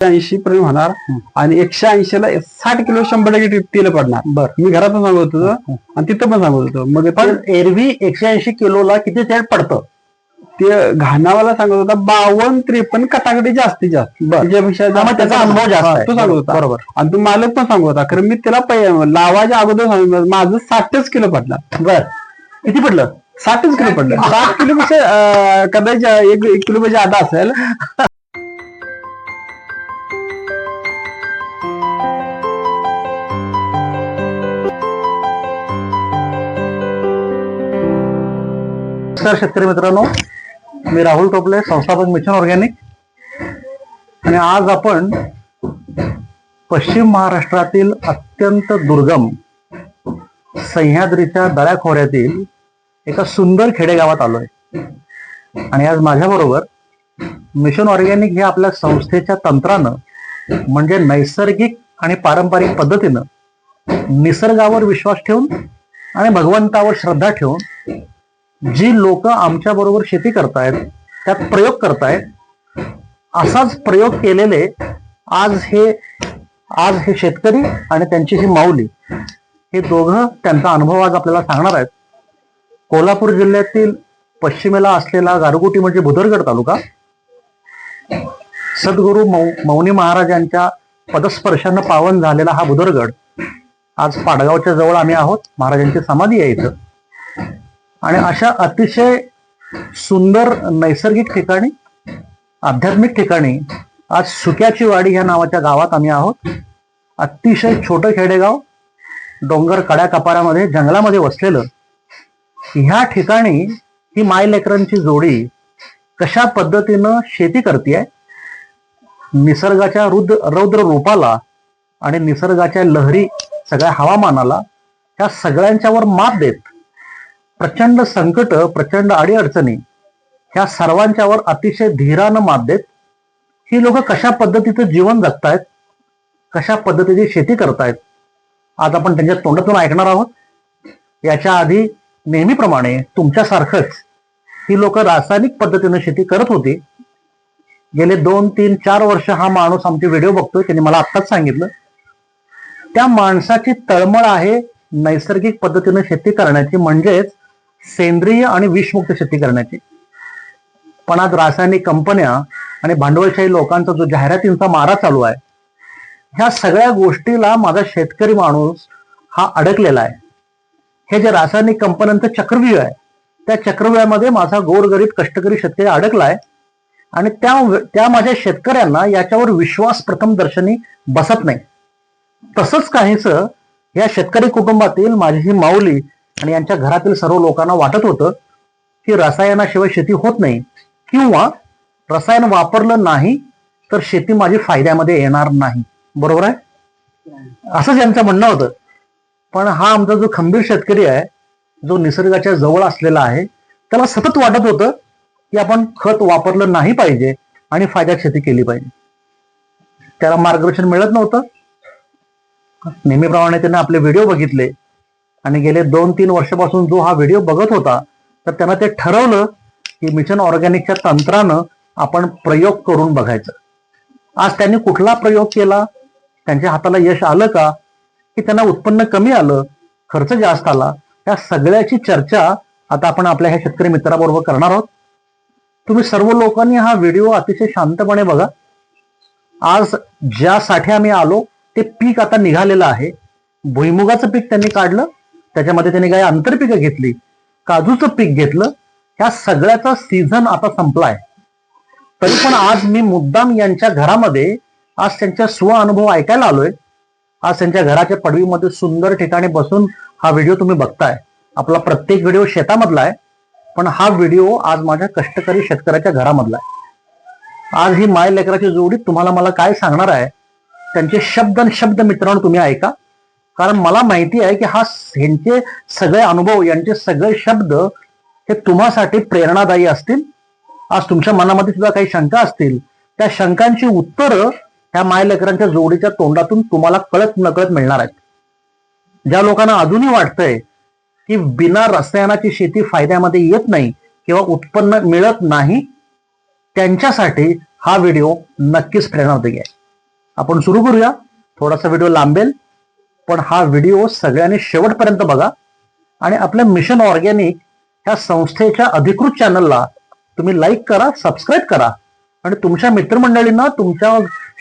ऐंशी पर्यंत होणार आणि एकशे ऐंशी ला साठ किलो शंभर टक्के तेल पडणार. बर. मी घरात पण सांगत होतो. आणि तिथं पण सांगत होतो. मग पण एरवी एकशे ऐंशी किलोला किती तेल पडतं? ते घाणावाला सांगत होता बावन्न त्रेपन्न कटाकटी जास्तीत जास्त. त्याच्यापेक्षा त्याचा जास्त- अनुभव जास्त. तो सांगत होता. बरोबर. आणि तो मालक पण सांगत होता खरं मी त्याला लावायच्या अगोदर सांगितलं माझं साठच किलो पडला बर. किती पडलं? साठच किलो पडलं. साठ किलो पेक्षा कदाचित एक एक किलो पेक्षा आता असेल. नमस्कार शेतकरी मित्रांनो. मी राहुल टोपले संस्थापक मिशन ऑर्गॅनिक. आणि आज आपण पश्चिम महाराष्ट्रातील अत्यंत दुर्गम सह्याद्रीच्या दऱ्याखोऱ्यातील एका सुंदर खेडेगावात आलोय. आणि आज माझ्याबरोबर मिशन ऑर्गॅनिक हे आपल्या संस्थेच्या तंत्रानं म्हणजे नैसर्गिक आणि पारंपरिक पद्धतीनं निसर्गावर विश्वास ठेवून आणि भगवंतावर श्रद्धा ठेवून जी लोक आमच्या बरोबर शेती करतायत त्यात प्रयोग करतायत असाच प्रयोग केलेले आज हे आज हे शेतकरी आणि त्यांची ही माऊली हे दोघं त्यांचा अनुभव आज आपल्याला सांगणार आहेत. कोल्हापूर जिल्ह्यातील पश्चिमेला असलेला गारगोटी म्हणजे भुदरगड तालुका. सद्गुरू मौ मौनी महाराजांच्या पदस्पर्शानं पावन झालेला हा भुदरगड. आज पाडगावच्या जवळ आम्ही आहोत महाराजांची समाधी आहे इथं. आणि अशा अतिशय सुंदर नैसर्गिक ठिकाणी आध्यात्मिक ठिकाणी आज सुक्याची वाडी ह्या नावाच्या गावात आम्ही आहोत. अतिशय छोटं खेडेगाव डोंगर कड्या कपारामध्ये जंगलामध्ये वसलेलं. ह्या ठिकाणी ही माय लेकरांची जोडी कशा पद्धतीनं शेती करते निसर्गाच्या रुद्र रौद्र रूपाला आणि निसर्गाच्या लहरी सगळ्या हवामानाला त्या सगळ्यांच्यावर मात देत. प्रचंड संकट प्रचंड अडीअडचणी ह्या सर्वांच्यावर अतिशय धीरानं मात देत ही लोक कशा पद्धतीचं जीवन जगतायत कशा पद्धतीची शेती करतायत आज आपण त्यांच्या तोंडातून ऐकणार आहोत. याच्या आधी नेहमीप्रमाणे तुमच्यासारखंच ही लोक रासायनिक पद्धतीनं शेती करत होती. गेले दोन तीन चार वर्ष हा माणूस आमचे व्हिडिओ बघतोय त्यांनी मला आत्ताच सांगितलं. त्या माणसाची तळमळ आहे नैसर्गिक पद्धतीनं शेती करण्याची म्हणजेच सेंद्रिय आणि विषमुक्त शेती करण्याची. पण आज रासायनिक कंपन्या आणि भांडवलशाही लोकांचा जो जाहिरातींचा मारा चालू आहे ह्या सगळ्या गोष्टीला माझा शेतकरी माणूस हा अडकलेला आहे. हे जे रासायनिक कंपन्यांचं चक्रव्यूह आहे त्या चक्रव्यूहामध्ये माझा गोरगरीब कष्टकरी शेतकरी अडकलाय आणि त्या त्या माझ्या शेतकऱ्यांना याच्यावर विश्वास प्रथम दर्शनी बसत नाही. तसंच काहीच या शेतकरी कुटुंबातील माझी ही माऊली आणि यांच्या घरातील सर्व लोकांना वाटत होतं की रसायनाशिवाय शेती होत नाही. किंवा रसायन वापरलं नाही तर शेती माझी फायद्यामध्ये येणार नाही. बरोबर आहे? असंच यांचं म्हणणं होतं. पण हा आमचा जो खंबीर शेतकरी आहे जो निसर्गाच्या जवळ असलेला आहे त्याला सतत वाटत होतं की आपण खत वापरलं नाही पाहिजे आणि फायद्यात शेती केली पाहिजे. त्याला मार्गदर्शन मिळत नव्हतं. नेहमीप्रमाणे त्याने आपले व्हिडिओ बघितले. आणि गेले दोन तीन वर्षापासून जो हा व्हिडिओ बघत होता तर त्यांना ते ठरवलं की मिशन ऑर्गॅनिकच्या तंत्रानं आपण प्रयोग करून बघायचं. आज त्यांनी कुठला प्रयोग केला? त्यांच्या हाताला यश आलं का? की त्यांना उत्पन्न कमी आलं? खर्च जास्त आला? या सगळ्याची चर्चा आता आपण आपल्या ह्या शेतकरी मित्राबरोबर करणार आहोत. तुम्ही सर्व लोकांनी हा व्हिडिओ अतिशय शांतपणे बघा. आज ज्यासाठी आम्ही आलो ते पीक आता निघालेलं आहे. भुईमुगाचं पीक त्यांनी काढलं. त्याच्यामध्ये त्यांनी काही आंतरपिकं घेतली काजूचं पीक घेतलं ह्या सगळ्याचा सीझन आता संपलाय. तरी पण आज मी मुद्दाम यांच्या घरामध्ये आज त्यांच्या स्व अनुभव ऐकायला आलोय. आज त्यांच्या घराच्या पडवीमध्ये सुंदर ठिकाणी बसून हा व्हिडिओ तुम्ही बघताय. आपला प्रत्येक व्हिडिओ शेतामधला आहे पण हा व्हिडिओ आज माझ्या कष्टकरी शेतकऱ्याच्या घरामधला आहे. आज ही माय लेकराची जोडी तुम्हाला मला काय सांगणार आहे त्यांचे शब्द आणि शब्द मित्रांनो तुम्ही ऐका. कारण मला माहिती आहे की हा ह्यांचे सगळे अनुभव यांचे सगळे शब्द हे तुम्हासाठी प्रेरणादायी असतील. आज तुमच्या मनामध्ये सुद्धा काही शंका असतील. त्या शंकांची उत्तरं ह्या मायलेकरांच्या जोडीच्या तोंडातून तुम्हाला कळत नकळत मिळणार आहेत. ज्या लोकांना अजूनही वाटतंय की बिना रसायनाची शेती फायद्यामध्ये येत नाही किंवा उत्पन्न मिळत नाही त्यांच्यासाठी हा व्हिडिओ नक्कीच प्रेरणादायी आहे. आपण सुरू करूया. थोडासा व्हिडिओ लांबेल. पण हा व्हिडिओ सगळ्यांनी शेवटपर्यंत बघा. आणि आपल्या मिशन ऑर्गॅनिक ह्या संस्थेच्या अधिकृत चॅनलला तुम्ही लाईक करा सबस्क्राईब करा. आणि तुमच्या मित्रमंडळींना तुमच्या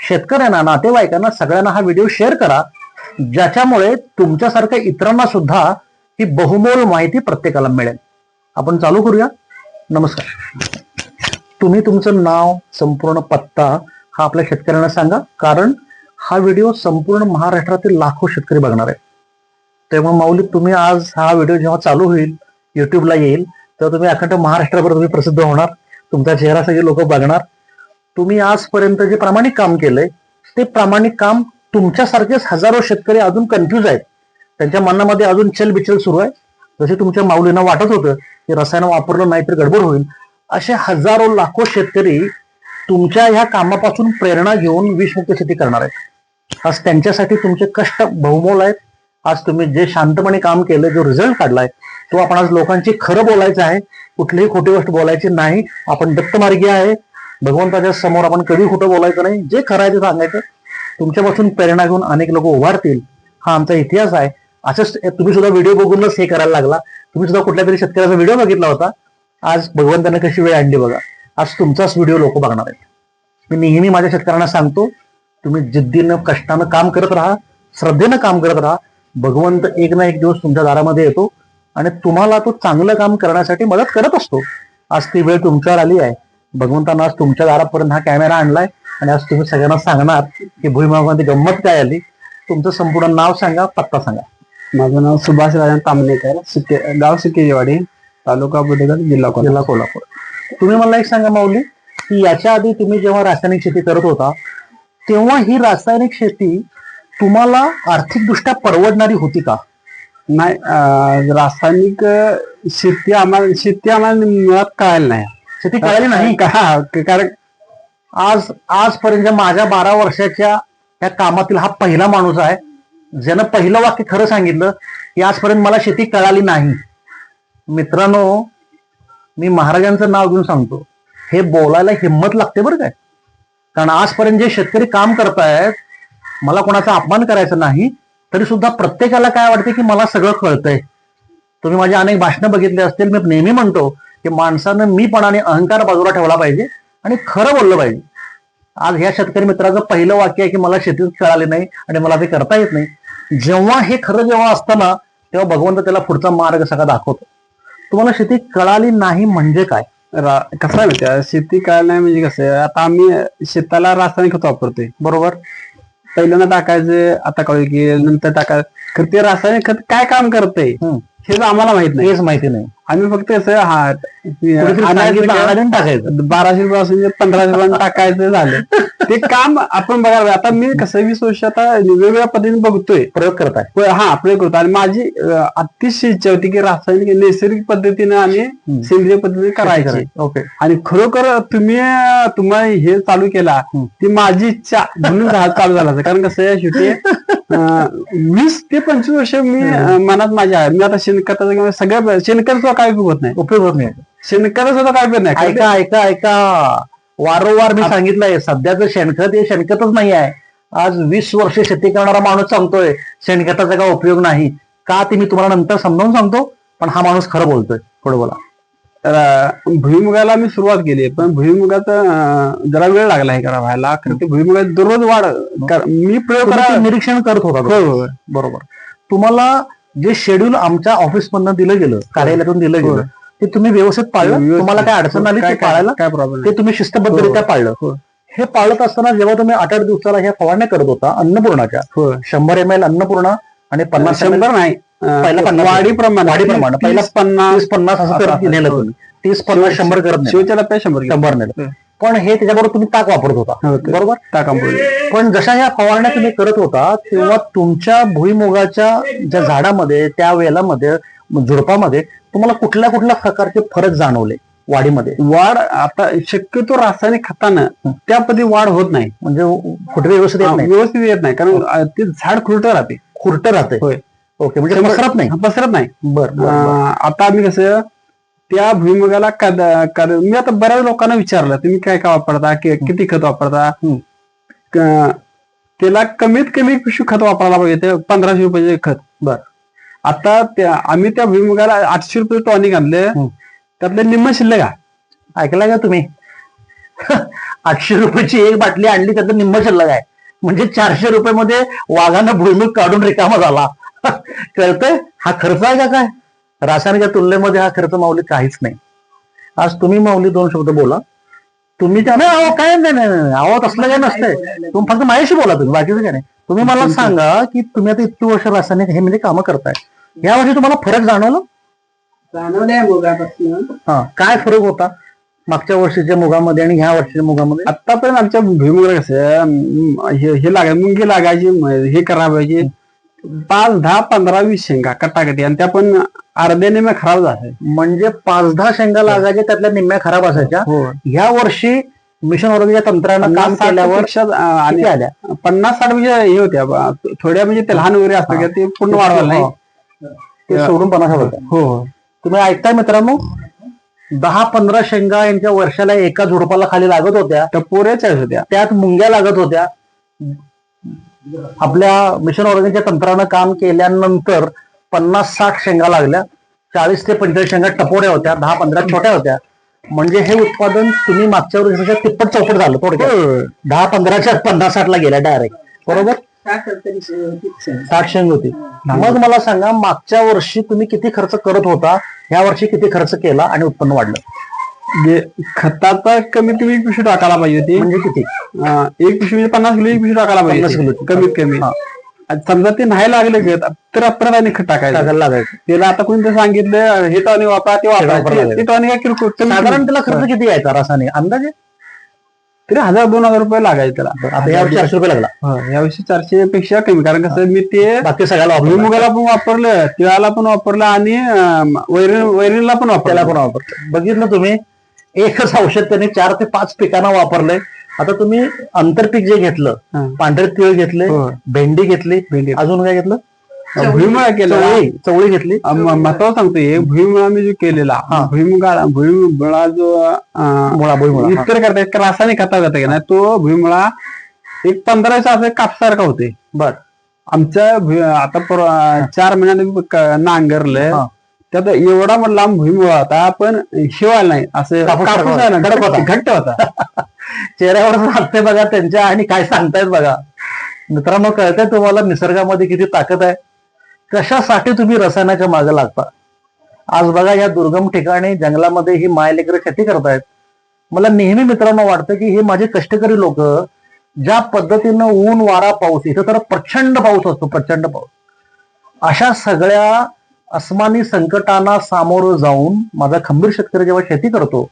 शेतकऱ्यांना नातेवाईकांना सगळ्यांना हा व्हिडिओ शेअर करा. ज्याच्यामुळे तुमच्यासारख्या इतरांना सुद्धा ही बहुमोल माहिती प्रत्येकाला मिळेल. आपण चालू करूया. नमस्कार. तुम्ही तुमचं नाव संपूर्ण पत्ता हा आपल्या शेतकऱ्यांना सांगा. कारण हा व्हिडिओ संपूर्ण महाराष्ट्रातील लाखो शेतकरी बघणार आहे तेव्हा माऊली तुम्ही आज हा व्हिडिओ जेव्हा चालू होईल युट्यूबला येईल तेव्हा तुम्ही अखंड महाराष्ट्राभर तुम्ही प्रसिद्ध होणार तुमचा चेहरा सगळे लोक बघणार. तुम्ही आजपर्यंत जे प्रामाणिक काम केलंय ते प्रामाणिक काम तुमच्यासारखेच हजारो शेतकरी अजून कन्फ्युज आहेत. त्यांच्या मनामध्ये अजून चलबिचल सुरू आहे. जसे तुमच्या माऊलींना वाटत होतं की रसायन वापरलं नाही तर गडबड होईल. असे हजारो लाखो शेतकरी तुमच्या ह्या कामापासून प्रेरणा घेऊन विषमुक्त शेती करणार आहेत. आज त्यांच्यासाठी तुमचे कष्ट बहुमोल आहेत. आज तुम्ही जे शांतपणे काम केलं जो रिझल्ट काढलाय तो आपण आज लोकांची खरं बोलायचं आहे. कुठलीही खोटी गोष्ट बोलायची नाही. आपण दत्तमार्गी आहे. भगवंताच्या समोर आपण कधी खोटं बोलायचं नाही. जे खरं आहे ते सांगायचं. तुमच्यापासून प्रेरणा घेऊन अनेक लोक उभारतील. हा आमचा इतिहास आहे. असंच तुम्ही सुद्धा व्हिडिओ बघूनच हे करायला लागला. तुम्ही सुद्धा कुठल्या तरी शेतकऱ्याचा व्हिडिओ बघितला होता. आज भगवंताने कशी वेळ आणली बघा. आज तुमचाच व्हिडिओ लोक बघणार आहेत. मी नेहमी माझ्या शेतकऱ्यांना सांगतो तुम्ही जिद्दीनं कष्टानं काम करत राहा श्रद्धेनं काम करत राहा. भगवंत एक ना एक दिवस तुमच्या दारामध्ये येतो आणि तुम्हाला तो चांगलं काम करण्यासाठी मदत करत असतो. आज ती वेळ तुमच्यावर आली आहे. भगवंतानं आज तुमच्या दारापर्यंत हा कॅमेरा आणलाय आणि आज तुम्ही सगळ्यांना सांगणार की भुईमागामध्ये गंमत काय आली. तुमचं संपूर्ण नाव सांगा पत्ता सांगा. माझं नाव सुभाष राजन तांबणेकर सुके गाव सुकेजवाडी तालुका बुधगड जिल्हा जिल्हा कोल्हापूर. तुम्ही मला एक सांगा माऊली की याच्या आधी तुम्ही जेव्हा रासायनिक शेती करत होता तेव्हा ही रासायनिक शेती तुम्हाला आर्थिकदृष्ट्या परवडणारी होती का? नाही रासायनिक शेती आम्हाला शेती आम्हाला मुळात कळायला नाही. शेती कळाली नाही? का- कारण आज आजपर्यंत माझ्या बारा वर्षाच्या या कामातील हा पहिला माणूस आहे ज्यानं पहिलं वाक्य खरं सांगितलं की आजपर्यंत मला शेती कळाली नाही. मित्रांनो मी महाराजांचं नाव घेऊन सांगतो. हे बोलायला हिंमत लागते बरं काय? कारण आजपर्यंत जे शेतकरी काम करतायत मला कोणाचा अपमान करायचा नाही तरी सुद्धा प्रत्येकाला काय वाटते की मला सगळं कळतंय. तुम्ही माझी अनेक भाषणं बघितली असतील मी नेहमी म्हणतो की माणसानं मीपणाने अहंकार बाजूला ठेवला पाहिजे आणि खरं बोललं पाहिजे. आज ह्या शेतकरी मित्राचं पहिलं वाक्य आहे की मला शेतीत कळाले नाही आणि मला ते करता येत नाही. जेव्हा हे खरं जेव्हा असताना तेव्हा भगवंत त्याला पुढचा मार्ग सगळा दाखवतो. तुम्हाला शेती कळाली नाही म्हणजे काय? कसं आहे माहिती आहे, शेती कळायला नाही म्हणजे कसं आहे, आता आम्ही शेताला रासायनिक खत वापरतोय बरोबर? पहिल्यांदा टाकायचं आता कळू की नंतर टाकायचं खरं ते रासायनिक खत काय काम करतंय? हम्म. हे आम्हाला माहीत नाही. हेच माहिती नाही. आम्ही फक्त कसं हा टाकायचं. बाराशे रुपयापासून जे पंधराशे रुपयांना टाकायचं झालं. ते काम आपण बघायला. आता मी कसं वीस वर्ष आता वेगवेगळ्या पद्धतीने बघतोय. प्रयोग करताय हा प्रयोग करतो. आणि माझी अतिशय इच्छा होती की रासायनिक नैसर्गिक पद्धतीने आणि सेंद्रिय पद्धतीने करायची. ओके. आणि खरोखर तुम्ही तुम्हाला हे चालू केला. ती माझी इच्छा म्हणून चालू झाला. असं. कारण कसं आहे शेवटी वीस ते पंचवीस वर्ष मी मनात माझ्या आहे. मी आता शेणखताचं किंवा सगळ्या शेणखताचा काय उपयोग होत नाही. उपयोग होत नाही. शेणखताचा सुद्धा काय उपयोग नाही. ऐका ऐका ऐका. वारंवार मी सांगितलंय सध्याचं शेणखत हे शेणखतच नाही आहे. आज वीस वर्ष शेती करणारा माणूस सांगतोय शेणखताचा काय उपयोग नाही. का ते मी तुम्हाला नंतर समजावून सांगतो पण हा माणूस खरं बोलतोय. थोडं बोला. भुईमुगाला मी सुरुवात केली. पण भुईमुगाचा जरा वेळ लागला हे करा व्हायला. ते भुईमुगात दररोज वाढ मी प्रयोग निरीक्षण करत होता. बरोबर. तुम्हाला जे शेड्यूल आमच्या ऑफिस मधनं दिलं गेलं कार्यालयातून दिलं. गेलं ते तुम्ही व्यवस्थित पाळलं. तुम्हाला काय अडचण आली काय- पाळायला? काय प्रॉब्लेम ते तुम्ही शिस्तबद्धरित्या पाळलं. हो. पाळत असताना जेव्हा तुम्ही आठ आठ दिवसाला ह्या फवारण्या करत होता अन्नपूर्णाच्या शंभर एम एल अन्नपूर्णा आणि पन्नास शंभर नाही. पहिला पन्नास. वाढीप्रमाणे वाढीप्रमाणे. पहिला पन्नास पन्नास असं करत असं- नेलं. तुम्ही. तीस पन्नास शंभर करत नाही. शेवच्या टप्प्यात शंभर. शंभर नेलं. पण हे त्याच्याबरोबर तुम्ही ताक वापरत होता. हो, बरोबर? टाकांपुढे. पण जशा ह्या फवारण्या तुम्ही करत होता तेव्हा तुमच्या भुईमुगाच्या ज्या झाडामध्ये त्या वेलामध्ये झुडपामध्ये तुम्हाला कुठल्या कुठल्या प्रकारचे फरक जाणवले वाढीमध्ये? वाढ आता शक्यतो रासायनिक खतानं त्या पद्धती वाढ होत नाही. म्हणजे कुठे व्यवस्थित येत नाही. व्यवस्थित येत नाही. कारण ते झाड खुरट राहते. खुरट राहते. ओके म्हणजे पसरत नाही. पसरत नाही. बर आता आम्ही कसं त्या भुईमुगाला मी आता बऱ्याच लोकांना विचारलं तुम्ही काय काय वापरता किती खत वापरता? त्याला कमीत कमी पिशवी खत वापरायला पाहिजे ते पंधराशे रुपयाचे खत. बर. आता त्या आम्ही त्या भुईमुगाला आठशे रुपये टॉनिक आणले. त्यातले निम्म शिल्लक ऐकला का तुम्ही? आठशे रुपयाची एक बाटली आणली त्याचं निम्म शिल्लक आहे. म्हणजे चारशे रुपये वाघानं भुईमुग काढून रिकामा झाला. कळतंय? हा खर्च आहे का काय? रासायनिक तुलनेमध्ये हा खर्च माऊली काहीच नाही. आज तुम्ही माऊली दोन शब्द बोला. तुम्ही त्या नाही अहो काय नाही नाही नाही अहो तसलं काय नसतंय. तुम्ही फक्त माझ्याशी बोला तुम्ही बाकीचं काय नाही. तुम्ही मला सांगा की तुम्ही आता इतकी वर्ष रासायनिक हे म्हणजे कामं करताय. या वर्षी तुम्हाला फरक जाणवलं? जाणवलंय मुगापासून. हा काय फरक होता? मागच्या वर्षीच्या मुगामध्ये आणि ह्या वर्षीच्या मुगामध्ये. आतापर्यंत आमच्या भुईमुगाला कसं हे हे लागाय मुंगी लागायची हे पाहिजे पाच दहा पंधरा वीस शेंगा कटाकटी आणि त्या पण अर्ध्याने मग खराब झाले म्हणजे पाच दहा शेंगा लागायच्या त्यातल्या निम्म्या खराब असायच्या. हो. ह्या वर्षी मिशन ऑर्गनच्या तंत्रानं काम केल्यावर किती आल्या? पन्नास साठ म्हणजे हे होत्या थोड्या म्हणजे ते लहान वगैरे असतं का ते पूर्ण वाढवायला नाही. ते सोडून पन्नास हो हो. तुम्ही ऐकताय मित्रांनो? दहा पंधरा शेंगा यांच्या वर्षाला एका झुडपाला खाली लागत होत्या त्या पोऱ्याच्या होत्या. त्यात मुंग्या लागत होत्या. आपल्या मिशन ऑर्गनच्या तंत्रानं काम केल्यानंतर पन्नास साठ शेंगा लागल्या. चाळीस ते पंचेचाळीस शेंगा टपोऱ्या होत्या दहा पंधरा छोट्या होत्या. म्हणजे हे उत्पादन तुम्ही मागच्या वर्षी तिप्पट चौपट झालं थोडक्यात. दहा पंधराच्या पन्नास साठला गेल्या डायरेक्ट बरोबर? शेंग होती. मग मला सांगा मागच्या वर्षी तुम्ही किती खर्च करत होता? ह्या वर्षी किती खर्च केला आणि उत्पन्न वाढलं? जे खताचा कमीत कमी एक पिशवी टाकायला पाहिजे होती. म्हणजे किती? अं, एक पिशवी म्हणजे पन्नास किलो एक पिशवी टाकायला पाहिजे 50 होती. किलोची. कमीत कमी. हा. आणि समजा ते नाही लागले घेत तर परत आणि खत टाकायचं. टाकायला लागायचं. त्याला आता कोणी तर सांगितलं हे टॉनिक वापरा ते वापरा. लागेल. ते टॉनिक काय किरकोळ कमी- साधारण त्याला खर्च किती यायचा रासायनिक अंदाजे? तरी हजार दोन हजार रुपये लागायचे त्याला आता चारशे रुपये लागला हो, यावर्षी चारशे पेक्षा कमी कारण कसं मी ते बाकी सगळ्याला. भुईमुगाला पण वापरलं तिळाला पण वापरलं आणि अं, वैरण वैरणला पण त्याला वापरलं पण वापरलं बघितलं तुम्ही एकच औषध त्यांनी चार ते पाच पिकांना वापरलंय आता तुम्ही आंतरपीक जे घेतलं हा. पांढरे तिळ घेतले हो. भेंडी घेतली भेंडी. अजून काय घेतलं भुईमुगा केला चवळी घेतली. महत्वाचं सांगतो हे भुईमुळा मी जो केलेला. भुईमुगा भुईमुळा जो मुळा भुईमुळा. इतर करता एक रासायनिक खता जातं की नाही तो भुईमुळा एक पंधराचा असं कापसारखा होते. बर. आमच्या आता चार महिन्यात मी क- नांगरलंय हा. त्यात एवढा लांब भुईमुळा होता पण शिवायला नाही. असं. घट्ट होता. चेहऱ्यावर बघा त्यांच्या आणि काय सांगतायत बघा. मित्रांनो कळतंय तुम्हाला निसर्गामध्ये किती ताकद आहे? कशासाठी तुम्ही रसायनाच्या मागे लागता? आज बघा या दुर्गम ठिकाणी जंगलामध्ये ही मायलेकर शेती करतायत. मला नेहमी मित्रांनो वाटतं की हे माझे कष्टकरी लोक ज्या पद्धतीनं ऊन वारा पाऊस इथं तर प्रचंड पाऊस असतो प्रचंड पाऊस. अशा सगळ्या अस्मानी संकटांना सामोरं जाऊन माझा खंबीर शेतकरी जेव्हा शेती करतो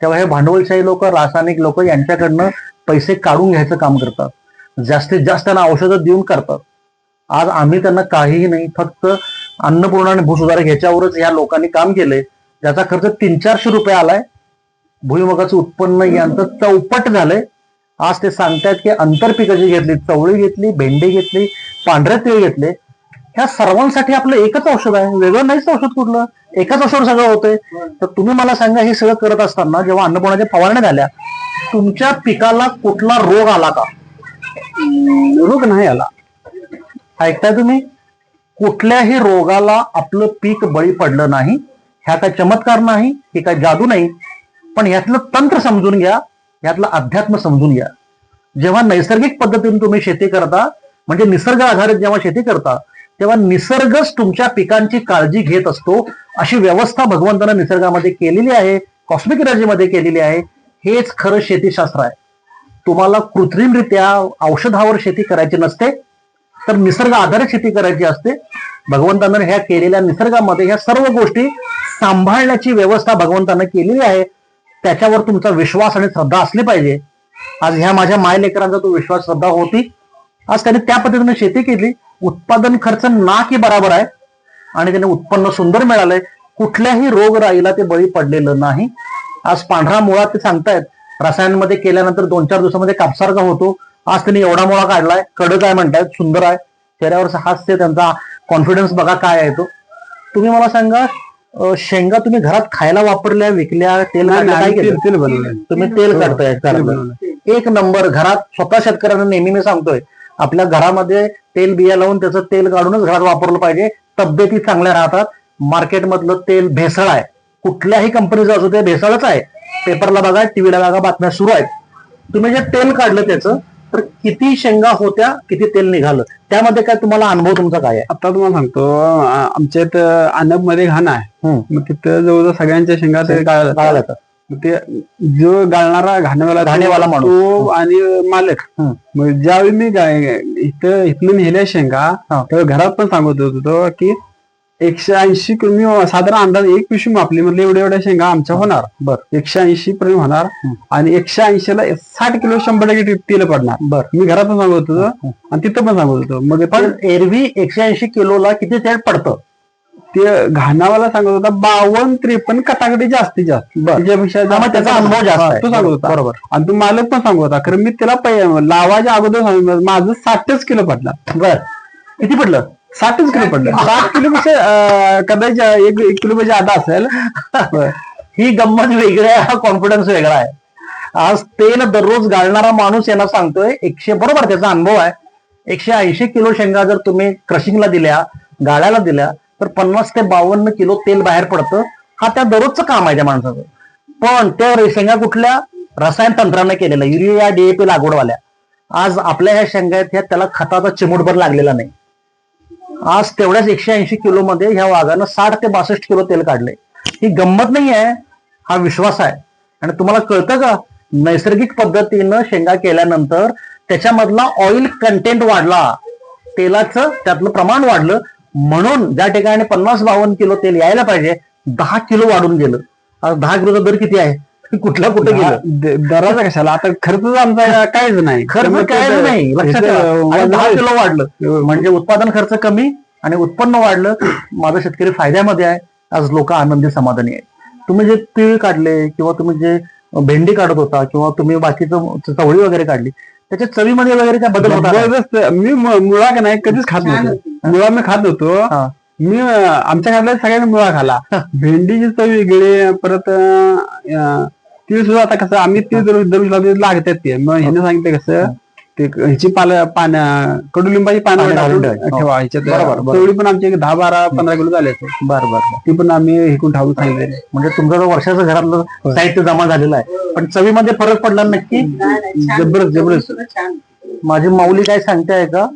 तेव्हा हे भांडवलशाही लोक रासायनिक लोक यांच्याकडनं पैसे काढून घ्यायचं काम करतात. जास्तीत जास्त त्यांना औषधं देऊन करतात. आज आम्ही त्यांना काहीही नाही फक्त अन्नपूर्णा आणि भूसुधारक ह्याच्यावरच या लोकांनी काम केलंय. ज्याचा खर्च तीन चारशे रुपये आलाय. भुईमुगाचं उत्पन्न यांचं चौपट झालंय. आज ते सांगतायत की आंतरपिकं जी घेतली चवळी घेतली भेंडी घेतली पांढरे तीळ घेतले ह्या सर्वांसाठी आपलं एकच औषध आहे. वेगळं नाहीच औषध कुठलं. एकच औषध सगळं होतंय. तर तुम्ही मला सांगा हे सगळं करत असताना जेव्हा अन्नपूर्णाच्या फवारण्या झाल्या तुमच्या पिकाला कुठला रोग आला का? रोग नाही आला. ऐकताय तुम्ही? कुठल्याही रोगाला आपलं पीक बळी पडलं नाही ह्या काय चमत्कार नाही हे काय जादू नाही पण यातलं तंत्र समजून घ्या यातलं अध्यात्म समजून घ्या. जेव्हा नैसर्गिक पद्धतीने तुम्ही शेती करता म्हणजे निसर्ग आधारित जेव्हा शेती करता तेव्हा निसर्गच तुमच्या पिकांची काळजी घेत असतो अशी व्यवस्था भगवंतानं निसर्गामध्ये केलेली आहे कॉस्मिक एनर्जीमध्ये केलेली आहे हेच खरं शेतीशास्त्र आहे. तुम्हाला कृत्रिमरित्या औषधावर शेती करायची नसते तर निसर्ग आधारित शेती करायची असते. भगवंतानं ह्या केलेल्या निसर्गामध्ये ह्या सर्व गोष्टी सांभाळण्याची व्यवस्था भगवंतानं केलेली आहे. त्याच्यावर तुमचा विश्वास आणि श्रद्धा असली पाहिजे. आज ह्या माझ्या मायलेकरांचा तो विश्वास श्रद्धा होती. आज त्याने त्या पद्धतीने शेती केली. उत्पादन खर्च ना की बराबर आहे. आणि त्याने उत्पन्न सुंदर मिळालंय. कुठल्याही रोगराईला ते बळी पडलेलं नाही. आज पांढरा मुळा ते सांगतायत. रसायनमध्ये केल्यानंतर दोन चार दिवसामध्ये कापसारखा होतो. आज त्यांनी एवढा मुळा काढलाय कडक आहे म्हणतायत सुंदर आहे. चेहऱ्यावरचा हास्य त्यांचा कॉन्फिडन्स बघा काय आहे तो. तुम्ही मला सांगा शेंगा तुम्ही घरात खायला वापरल्या विकल्या तेल तेल तुम्ही तेल काढताय करताय. बनवलं. एक नंबर घरात स्वतः शेतकऱ्यांना नेहमी मी सांगतोय आपल्या घरामध्ये तेल बिया लावून त्याचं तेल काढूनच घरात वापरलं पाहिजे. तब्येती चांगल्या राहतात. मार्केटमधलं तेल भेसळ आहे. कुठल्याही कंपनीचं असो ते भेसळच आहे. पेपरला बघा टीव्हीला बघा बातम्या सुरू आहेत. तुम्ही जे तेल काढलं त्याचं तर किती शेंगा होत्या किती तेल निघालं त्यामध्ये काय तुम्हाला अनुभव तुमचा काय आहे आता तुम्हाला सांगतो आ- आमच्या इथं आणबमध्ये घाण आहे हम्म. मग तिथं जवळजवळ सगळ्यांच्या शेंगा ते. मग ते जो गाळणारा घाणवाला तो- घाणेवाला माणूस. तो आणि मालक हम्म. मग ज्यावेळी मी गा- इथं इथनं नेल्या शेंगा हा. तेव्हा घरात पण सांगत होतो तो की एकशे ऐंशी किलो मी साधारण अंदाज एक पिशवी मापली. म्हणजे एवढ्या एवढ्या शेंगा आमच्या होणार. बर. एकशे ऐंशी पर्यंत होणार. आणि एकशे ऐंशी ला साठ किलो शंभर टक्के तेल पडणार. बर. मी घरात पण सांगत होतो आणि तिथं पण सांगत होतो. मग पण एरवी एकशे ऐंशी किलोला किती तेल पडतं? ते घाणावाला सांगत होता बावन्न त्रेपन्न कटाकटी जास्तीत जास्त. त्याच्यापेक्षा त्याचा अनुभव जास्त. तो सांगत होता. बरोबर आणि तो मालक पण सांगत होता. खरं मी त्याला लावायच्या अगोदर सांगितलं, माझं साठच किलो पडला बर. किती पडलं? साठच किलो पडलं. साठ किलो पेक्षा कदाचित एक एक किलो पेक्षा आता असेल. ही गंमत वेगळी आहे हा कॉन्फिडन्स वेगळा आहे. आज तेल दररोज गाळणारा माणूस यांना सांगतोय एकशे बरोबर त्याचा अनुभव आहे. एकशे ऐंशी किलो शेंगा जर तुम्ही क्रशिंगला दिल्या गाळ्याला दिल्या तर पन्नास ते बावन्न किलो तेल बाहेर पडतं. हा त्या दररोजचं काम आहे त्या माणसाचं. पण त्या शेंगा कुठल्या? रसायन तंत्राने केलेल्या युरिया डीएपी लागवडवाल्या. आज आपल्या ह्या शेंगा आहेत ह्या त्याला खताचा चिमूटभर लागलेला नाही. आज तेवढ्याच एकशे ऐंशी किलो मध्ये ह्या वाघानं साठ ते बासष्ट किलो तेल काढले ही गंमत नाही आहे हा विश्वास आहे. आणि तुम्हाला कळतं का? नैसर्गिक पद्धतीनं शेंगा केल्यानंतर त्याच्यामधला ऑइल कंटेंट वाढला. तेलाचं त्यातलं प्रमाण वाढलं. म्हणून ज्या ठिकाणी पन्नास बावन्न किलो तेल यायला पाहिजे दहा किलो वाढून गेलं. आज दहा किलोचा दर किती आहे? कुठल्या कुठे गेलं? दराचा कशाला? आता खर्च आमचा काहीच नाही. खर्च ते- नाही लक्षात दहा आहे. किलो वाढलं. म्हणजे उत्पादन खर्च कमी आणि उत्पन्न वाढलं. माझा शेतकरी फायद्यामध्ये आहे. आज लोक आनंदी समाधानी आहेत. तुम्ही जे तीळ काढले किंवा तुम्ही जे भेंडी काढत होता किंवा तुम्ही बाकीचं चवळी वगैरे काढली त्याच्या चवीमध्ये वगैरे काय बदल होता? मी मुळा का नाही कधीच खात नव्हतो. मुळा मी खात होतो. मी आमच्या घरातल्या सगळ्यांनी मुळा खाला. भेंडीची चव वेगळी परत तीळ सुद्धा आता कसं आम्ही दररोज लावतो, लागतात ते. मग ह्याने सांगितलं कसं ते क- ह्याची पाल पाण्या कडुलिंबाची पानं पानं. ठेवा. ह्याच्यात बरोबर, बरोबर. चवळी पण आमची दहा बारा पंधरा किलो झाले. बरं बरं ती पण आम्ही हिकून ठाऊन सांगितले म्हणजे तुमचं वर्षाचं घरातलं साहित्य जमा झालेलं आहे पण चवीमध्ये फरक पडला नक्की. जबरदस्त, जबरदस्त. माझी माऊली काय सांगते आहे का?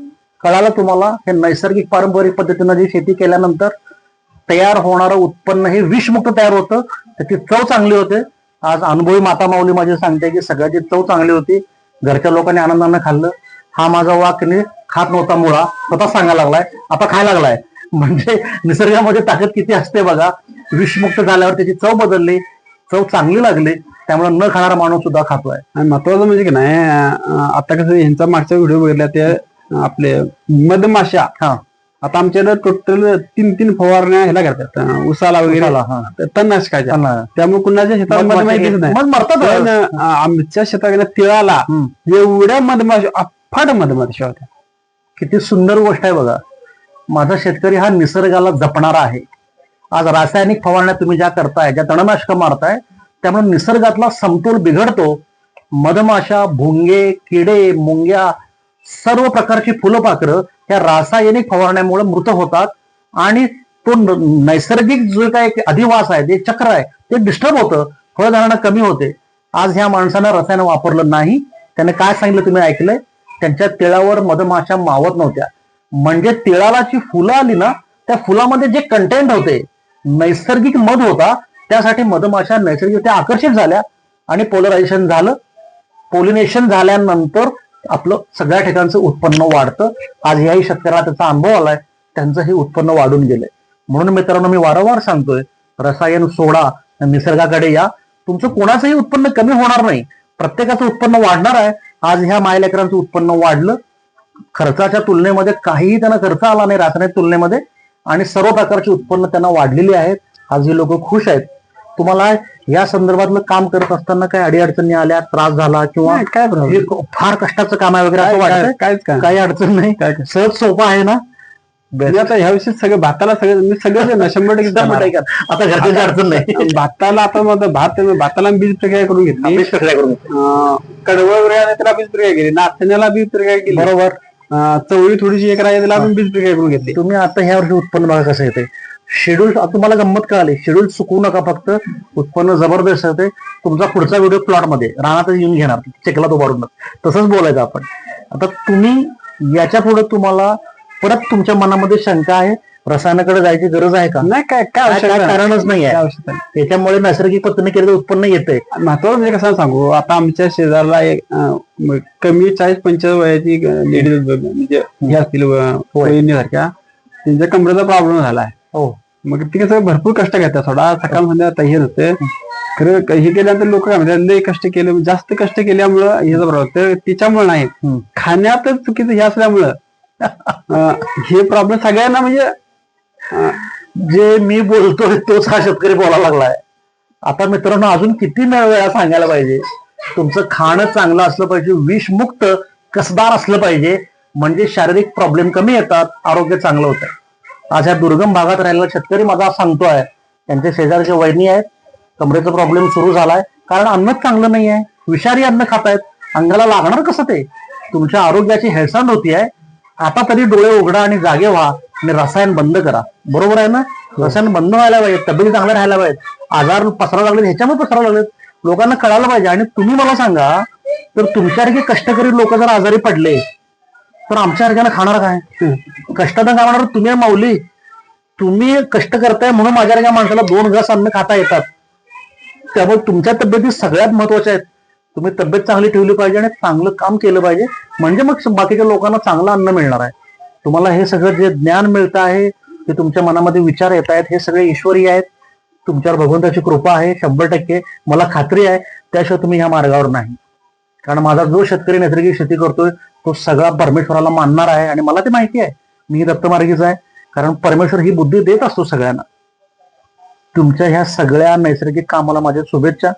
कळालं तुम्हाला? हे नैसर्गिक पारंपरिक पद्धतीनं जी शेती केल्यानंतर तयार होणारं उत्पन्न हे विषमुक्त तयार होतं त्याची चव चांगली होते. आज अनुभवी माता माऊली माझी सांगते की सगळ्याची चव चांगली होती. घरच्या लोकांनी आनंदानं खाल्लं. हा माझा वाकने खात नव्हता मुळा. स्वतः सांगायला लागलाय. आता खायला लागलाय. म्हणजे निसर्गामध्ये ताकद किती असते बघा. विषमुक्त झाल्यावर त्याची चव बदलली. चव चांगली लागली. त्यामुळे न खाणारा माणूस सुद्धा खातोय. आणि महत्वाचं म्हणजे की नाही आता कसं ह्यांचा मागचा व्हिडिओ बघितला ते आपले मधमाशा हा. आता आमच्याकडे टोटल तीन तीन फवारण्या ह्याला करतात. अं, उसाला वगैरे. उसाला, हा. तणनाशकाच्या. त्यांना त्यामुळे कुणाच्या मधमाशा मधमाशी दिसत नाही. मग मरतात पण अं, आमच्या शेतात तिळाला हम्म. एवढ्या मधमाशा अफाट मधमाशा होत्या. किती सुंदर गोष्ट आहे बघा. माझा शेतकरी हा निसर्गाला जपणारा आहे. आज रासायनिक फवारण्या तुम्ही ज्या करताय ज्या तणनाशक मारताय त्यामुळे निसर्गातला समतोल बिघडतो. मधमाशा भुंगे किडे मुंग्या सर्व प्रकारची फुलपाखरं ह्या रासायनिक फवारण्यामुळे मृत होतात. आणि तो नैसर्गिक जो काय अधिवास आहे जे चक्र आहे ते डिस्टर्ब होतं. फळधारणा कमी होते. आज ह्या माणसानं रसायन वापरलं नाही. त्याने काय सांगितलं तुम्ही ऐकलंय? त्यांच्या तिळावर मधमाशा मावत नव्हत्या. म्हणजे तिळाला जी फुलं आली ना त्या फुलामध्ये जे कंटेंट होते नैसर्गिक मध होता त्यासाठी मधमाशा नैसर्गिक आकर्षित झाल्या. आणि पोलरायझेशन झालं. पोलिनेशन झाल्यानंतर आपलं सगळ्या ठिकाणचं उत्पन्न वाढतं. आज याही शेतकऱ्याला त्याचा अनुभव आलाय. त्यांचं हे उत्पन्न वाढून गेलंय. म्हणून मित्रांनो मी वारंवार सांगतोय रसायन सोडा निसर्गाकडे या. तुमचं कोणाचंही उत्पन्न कमी होणार नाही. प्रत्येकाचं उत्पन्न वाढणार आहे. आज ह्या मायलेकरांचं उत्पन्न वाढलं. खर्चाच्या तुलनेमध्ये काहीही त्यांना खर्च आला नाही रासायनिक तुलनेमध्ये. आणि सर्व प्रकारची उत्पन्न त्यांना वाढलेली आहेत. आज ही लोक खुश आहेत. तुम्हाला या संदर्भातलं काम करत असताना काही अडीअडचणी आल्या त्रास झाला किंवा नाही, काय problem? हे फार कष्टाचं काम आहे वगैरे असं काय- वाटतंय? काहीच काय काही अडचण नाही. काय सहज सोपं आहे ना? मी आता ह्याविषयी सगळं भाताला सगळं मी सगळं ना शंभर टक्के. आता घरच्यांची अडचण नाही. भाताला आता माझं भात भाताला बीज प्रक्रिया करून घेतली. अभ्यास प्रक्रिया करून अं, कडवळ वगैरे आलं त्याला बीज प्रक्रिया केली. नाचण्याला बीज प्रक्रिया केली. बरोबर. चवळी थोडीशी एक राहिली त्याला आपण बीज प्रक्रिया करून घेतली. तुम्ही आता ह्या वर्षी उत्पन्न बघा कसं येते शेड्यूल तुम्हाला गंमत कळाली. शेड्यूल चुकवू नका फक्त. उत्पन्न जबरदस्त येते तुमचा पुढचा व्हिडिओ प्लॉटमध्ये. रानातच येऊन घेणार. चेकला तो भरून तसंच बोलायचं आपण. आता तुम्ही याच्यापुढे तुम्हाला परत तुमच्या मनामध्ये शंका आहे. रसायनाकडे जायची गरज आहे का? नाही काय काय. कारणच नाही. आहे. त्याच्यामुळे नैसर्गिक पद्धतीने केलेलं उत्पन्न येतंय. महत्वाचं म्हणजे कसं सांगू? आता आमच्या शेजारला एक कमी चाळीस पंचेचाळीस वयाची लेडीज म्हणजे हे असतील सारख्या त्यांच्या कमरेचा प्रॉब्लेम झालाय हो. मग ती कसं भरपूर कष्ट घेतात. थोडा सकाळ संध्या हे नसते खरं हे केल्यानंतर लोक काय म्हणतात लय कष्ट केले जास्त कष्ट केल्यामुळं हे प्रॉब्लेम तर तिच्यामुळे नाही. खाण्यातच चुकीचं हे असल्यामुळं हे प्रॉब्लेम सगळ्यांना म्हणजे जे मी बोलतोय तोच हा शेतकरी बोलायला लागलाय. आता मित्रांनो अजून किती न- वेळा सांगायला पाहिजे तुमचं खाणं चांगलं असलं पाहिजे विषमुक्त कसदार असलं पाहिजे म्हणजे शारीरिक प्रॉब्लेम कमी येतात आरोग्य चांगलं होतं आज ह्या दुर्गम भागात राहिलेला शेतकरी माझा सांगतोय त्यांचे शेजारचे वहिनी आहेत. कमरेचा प्रॉब्लेम सुरू झालाय. कारण अन्नच चांगलं नाही आहे विषारी अन्न खातायत. अंगाला लागणार कसं ते? तुमच्या आरोग्याची हेळसांड होती आहे. आता तरी डोळे उघडा आणि जागे व्हा. आणि रसायन बंद करा. बरोबर आहे ना? रसायन बंद व्हायला पाहिजे तब्येती चांगल्या राहायला पाहिजेत. आजार पसरायला लागले ह्याच्यामुळे पसरायला लागलेत. लोकांना कळायला पाहिजे. आणि तुम्ही मला सांगा तर तुमच्यासारखे कष्टकरी लोक जर आजारी पडले तर आमच्यासारख्याला खाणार काय? कष्टानं खाणार तुम्ही माऊली तुम्ही कष्ट करताय म्हणून माझ्यासारख्या माणसाला दोन घास अन्न खाता येतात. त्यामुळे तुमच्या तब्येती सगळ्यात महत्त्वाच्या आहेत. तुम्ही तब्येत चांगली ठेवली पाहिजे आणि चांगलं काम केलं पाहिजे. म्हणजे मग बाकीच्या लोकांना चांगलं अन्न मिळणार आहे. तुम्हाला हे सगळं जे ज्ञान मिळतं आहे ते तुमच्या मनामध्ये विचार येत आहेत हे सगळे ईश्वरी आहेत. तुमच्यावर भगवंताची कृपा आहे शंभर टक्के. मला खात्री आहे त्याशिवाय तुम्ही ह्या मार्गावर नाही. कारण माझा जो शेतकरी नैसर्गिक शेती करतोय तो सगळा परमेश्वराला मानणार आहे आणि मला ते माहिती आहे. मी दत्तमार्गीच आहे. कारण परमेश्वर ही बुद्धी देत असतो सगळ्यांना. तुमच्या ह्या सगळ्या नैसर्गिक कामाला माझ्या शुभेच्छा.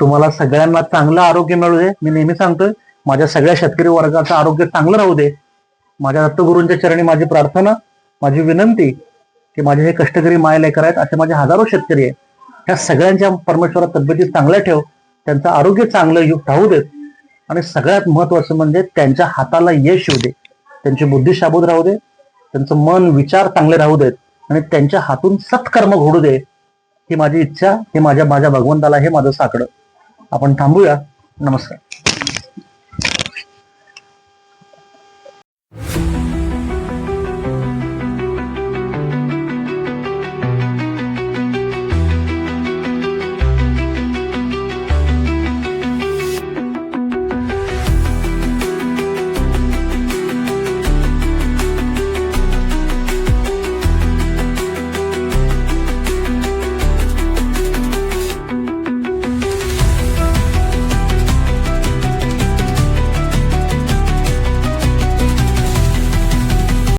तुम्हाला सगळ्यांना चांगलं आरोग्य मिळू दे. मी नेहमी सांगतोय माझ्या सगळ्या शेतकरी वर्गाचं आरोग्य चांगलं राहू दे. माझ्या दत्तगुरूंच्या चरणी माझी प्रार्थना माझी विनंती की माझे हे कष्टकरी माय लेकर आहेत असे माझे हजारो शेतकरी आहेत. ह्या सगळ्यांच्या परमेश्वरा तब्येती चांगल्या ठेव. त्यांचं आरोग्य चांगलं येऊ राहू देत. आणि सगळ्यात महत्वाचं म्हणजे त्यांच्या हाताला यश येऊ दे. त्यांची बुद्धी शाबूत राहू दे. त्यांचं मन विचार चांगले राहू देत. आणि त्यांच्या हातून सत्कर्म घडू दे. ही माझी इच्छा हे माझ्या माझ्या भगवंताला हे माझं साकडं. आपण थांबूया. नमस्कार.